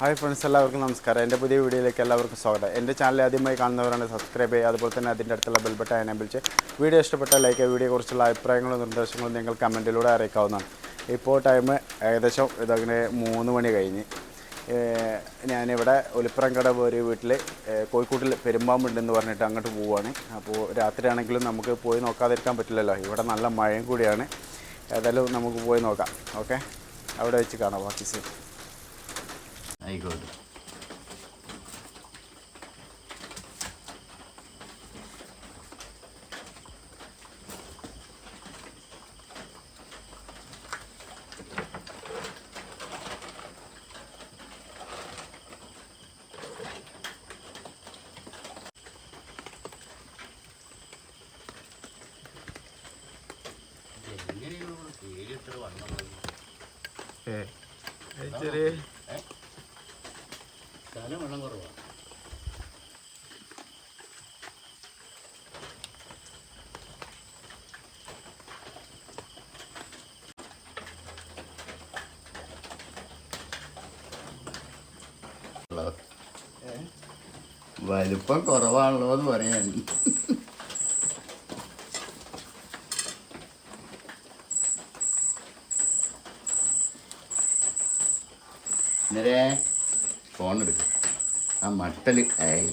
Hi friends എല്ലാവർക്കും നമസ്കാരം. എന്റെ പുതിയ വീഡിയോയിലേക്ക് എല്ലാവർക്കും സ്വാഗതം. എന്റെ ചാനൽ ആദ്യമായി കാണുന്നവരാണ് സബ്സ്ക്രൈബ് ചെയ്യുക അതുപോലെ തന്നെ അതിന്റെ അടുത്തുള്ള ബെൽബട്ടൺ എനേബിൾ ചെയ്ത് വീഡിയോ ഇഷ്ടപ്പെട്ട ലൈക്ക് വീഡിയോയെക്കുറിച്ചുള്ള അഭിപ്രായങ്ങളും നിർദ്ദേശങ്ങളും നിങ്ങൾ കമന്റിലൂടെ അറിയിക്കാവുന്നതാണ്. ഇപ്പോൾ ടൈം ഏകദേശം ഇതങ്ങനെ മൂന്ന് മണി കഴിഞ്ഞ്. ഞാനിവിടെ ഒലിപ്പുറംകട ഒരു വീട്ടിൽ കോഴിക്കോട്ടിൽ പെരുമ്പാമ്പുണ്ടെന്ന് പറഞ്ഞിട്ട് അങ്ങോട്ട് പോവുകയാണ് അപ്പോൾ രാത്രിയാണെങ്കിലും നമുക്ക് പോയി നോക്കാതിരിക്കാൻ പറ്റില്ലല്ലോ. ഇവിടെ നല്ല മഴയും കൂടിയാണ്. ഏതായാലും നമുക്ക് പോയി നോക്കാം. ഓക്കെ? അവിടെ വെച്ച് കാണാം ബാക്കി 아이고. 예. 네. 애들이 സ്ഥലം വെള്ളം കുറവാണ് വലിപ്പം കുറവാണല്ലോ എന്ന് പറയാൻ. നേരെ ഫോൺ എടുക്കും. ആ മട്ടൽ ഏയ്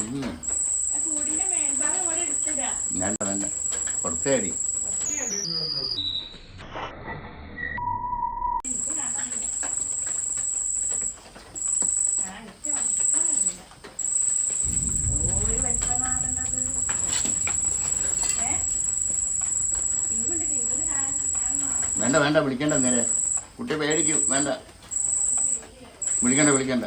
ഉം. വേണ്ട വേണ്ട കുറച്ചേ അടി വേണ്ട വേണ്ട വിളിക്കണ്ട നേരെ. കുട്ടി പേടിക്കും വേണ്ട. വിളിക്കണ്ട വിളിക്കണ്ട.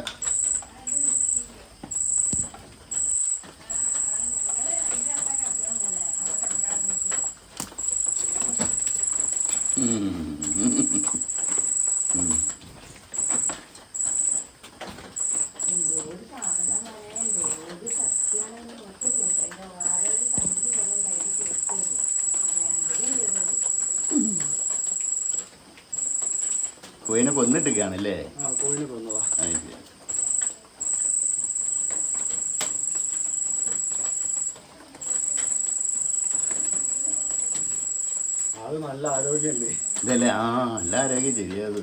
കോയിനെ കൊന്നിട്ടിരിക്കുകയാണല്ലേ? കൊന്നതാ. അത് നല്ല ആരോഗ്യമുണ്ട് ഇതല്ലേ? ആ എല്ലാവരെയൊക്കെ ശരിയാത്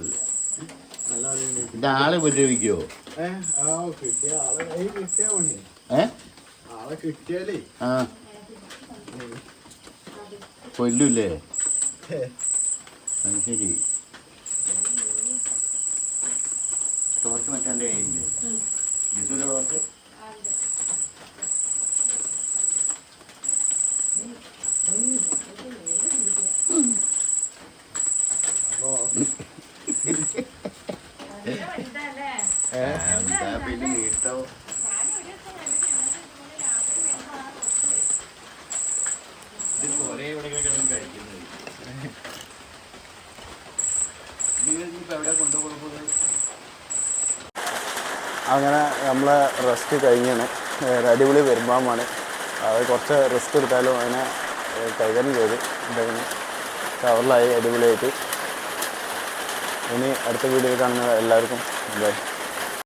നല്ല ആളെ ഉപദ്രവിക്കോ? ഏ ആ കിട്ടിയ ആളെ. കൈ കിട്ടിയ പണി ആളെ കിട്ടിയാലേ. ആ. കൊല്ലൂല്ലേ? അത് ശരി. ടോർച്ച് മറ്റേ ഇല്ലേ ജിസുവിന്റെ ടോർച്ച്? അങ്ങനെ നമ്മളെ റെസ്റ്റ് കഴിഞ്ഞാണ്. ഒരു അടിപൊളി പെരുമ്പാമ്പാണ് അത് കുറച്ച് റിസ്ക് എടുത്താലും അതിനെ കൈകാര്യം ചെയ്ത് എന്തായാലും കവറിലായി അടിപൊളിയായിട്ട്. ഇനി അടുത്ത വീഡിയോ കാണുന്ന എല്ലാവർക്കും ബൈ